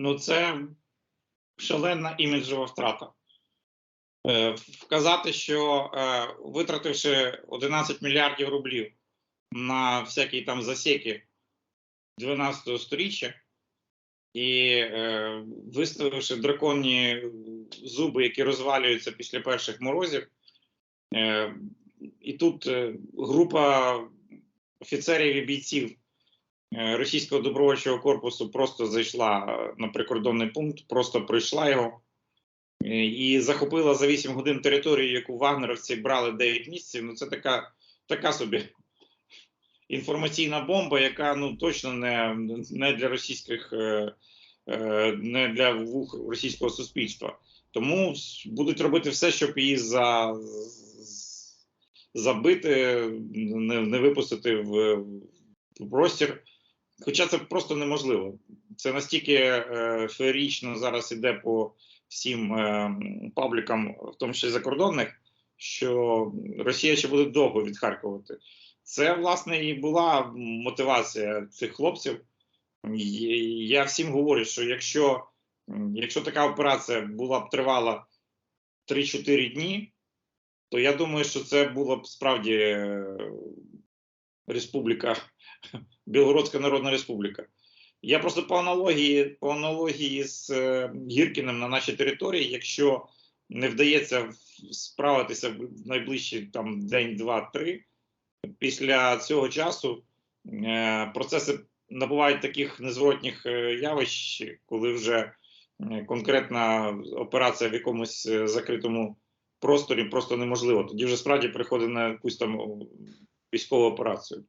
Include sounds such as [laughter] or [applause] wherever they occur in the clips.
ну це шалена іміджова втрата. Е, Вказати, що е, витративши 11 мільярдів рублів на всякі там засіки 12 сторіччя і е, виставивши драконні зуби, які розвалюються після перших морозів, і тут група офіцерів і бійців російського добровольчого корпусу просто зайшла е, на прикордонний пункт, просто пройшла його е, і захопила за 8 годин територію, яку вагнеровці брали 9 місяців. Ну це така, така собі [laughs] інформаційна бомба, яка ну точно не, не для російських, е, е, не для вух російського суспільства. Тому будуть робити все, щоб її за, забити, не, не випустити в, в простір. Хоча це просто неможливо. Це настільки е, феєрично зараз іде по всім е, паблікам, в тому числі закордонних, що Росія ще буде довго відхаркувати. Це власне і була мотивація цих хлопців. Я всім говорю, що якщо, якщо така операція була б тривала 3-4 дні, то я думаю, що це була б справді е, республіка, [laughs] Білгородська Народна Республіка. Я просто по аналогії, по аналогії з е, Гіркіним на нашій території, якщо не вдається справитися в найближчі там день, два, три, після цього часу е, процеси набувають таких незворотніх е, явищ, коли вже конкретна операція в якомусь закритому просторі просто неможливо. Тоді вже справді приходить на якусь там військову операцію.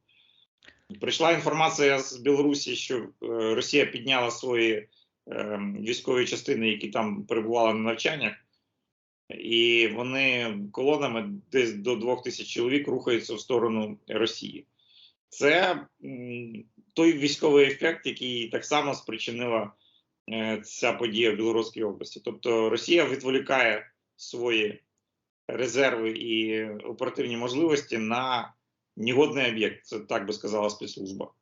Прийшла інформація з Білорусі, що е, Росія підняла свої е, військові частини, які там перебували на навчаннях, і вони колонами десь до двох тисяч чоловік рухаються в сторону Росії. Це той військовий ефект, який так само спричинила е, ця подія в Білоруській області. Тобто Росія відволікає свої резерви і оперативні можливості на негодний объект, так бы сказала спецслужба.